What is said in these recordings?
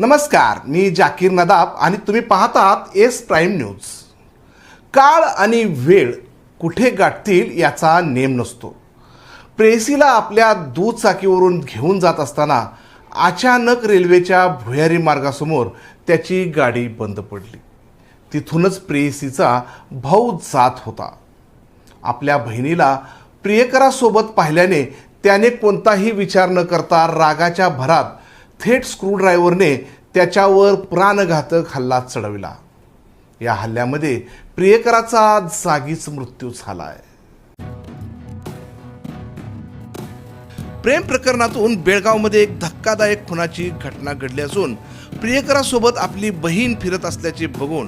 नमस्कार मी जाकीर नदाब आणि तुम्ही पाहतात एस प्राईम न्यूज. काळ आणि वेळ कुठे गाठतील याचा नेम नसतो. प्रेसीला आपल्या दुचाकीवरून घेऊन जात असताना अचानक रेल्वेच्या भुयारी मार्गासमोर त्याची गाडी बंद पडली. तिथूनच प्रेयसीचा भाऊ जात होता. आपल्या बहिणीला प्रियकरासोबत पाहिल्याने त्याने कोणताही विचार न करता रागाच्या भरात थेट स्क्रूड्रायव्हरने त्याच्यावर प्राणघातक हल्ला चढविला. या हल्ल्यामध्ये प्रियकराचा जागीच मृत्यू झाला आहे प्रेम प्रकरणातून बेळगावमध्ये एक धक्कादायक खुनाची घटना घडली असून प्रियकरासोबत आपली बहीण फिरत असल्याचे बघून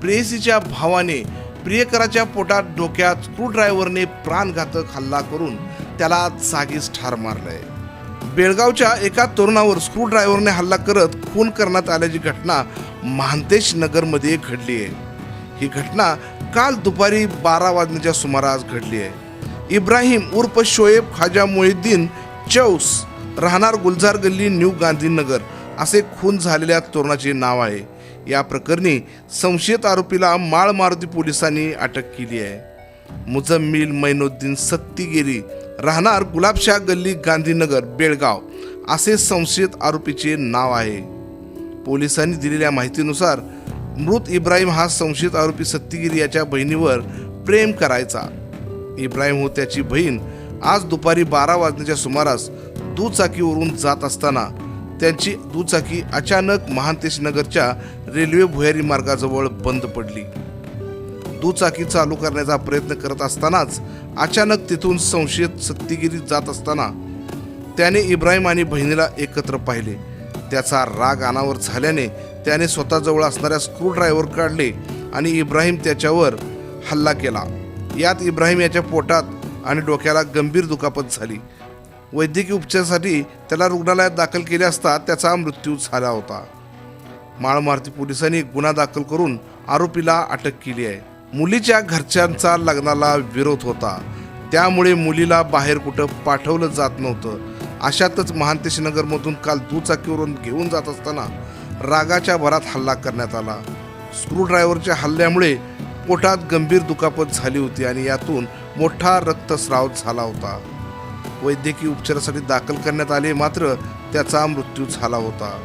प्रेयसीच्या भावाने प्रियकराच्या पोटात डोक्यात स्क्रूड्रायव्हरने प्राणघातक हल्ला करून त्याला जागीच ठार मारलंय. बेळगावच्या एका तरुणावर स्क्रूड्रायव्हरने हल्ला करत खून करण्यात आल्याची घटना महांतेश नगरमध्ये घडली आहे. ही घटना काल दुपारी बारा वाजण्याच्या सुमारास घडली आहे. इब्राहिम उर्फ शोएब खाजा मोहिद्दीन चौस राहणार गुलजार गल्ली न्यू गांधीनगर असे खून झालेल्या तरुणाचे नाव आहे. या प्रकरणी संशयित आरोपीला माळ मारुती पोलिसांनी अटक केली आहे. मुजम्मिल मैनुद्दीन सत्तीगिरी राहणार गुलाबशाह गल्ली गांधीनगर बेळगाव असे संशयित आरोपीचे नाव आहे. पोलिसांनी दिलेल्या माहितीनुसार मृत इब्राहिम हा संशयित आरोपी सत्तीगिरी याच्या बहिणीवर प्रेम करायचा. इब्राहिम हो त्याची बहीण आज दुपारी बारा वाजण्याच्या सुमारास दुचाकीवरून जात असताना त्यांची दुचाकी अचानक महांतेश नगरच्या रेल्वे भुयारी मार्गाजवळ बंद पडली. दुचाकी चालू करण्याचा प्रयत्न करत असतानाच अचानक तिथून संशयित सत्तीगिरी जात असताना त्याने इब्राहिम आणि बहिणीला एकत्र पाहिले. त्याचा राग अनावर झाल्याने त्याने स्वतःजवळ असणाऱ्या स्क्रूड्रायव्हर काढले आणि इब्राहिम त्याच्यावर हल्ला केला. यात इब्राहिम याच्या पोटात आणि डोक्याला गंभीर दुखापत झाली. वैद्यकीय उपचारासाठी त्याला रुग्णालयात दाखल केले असता त्याचा मृत्यू झाला होता. माळमारती पोलिसांनी गुन्हा दाखल करून आरोपीला अटक केली आहे. मुलीच्या घरच्यांचा लग्नाला विरोध होता. त्यामुळे मुलीला बाहेर कुठं पाठवलं जात नव्हतं. अशातच महांतेश नगरमधून काल दुचाकीवरून घेऊन जात असताना रागाच्या भरात हल्ला करण्यात आला. स्क्रूड्रायव्हरच्या हल्ल्यामुळे पोटात गंभीर दुखापत झाली होती आणि यातून मोठा रक्तस्राव झाला होता. वैद्यकीय उपचारासाठी दाखल करण्यात आले मात्र त्याचा मृत्यू झाला होता.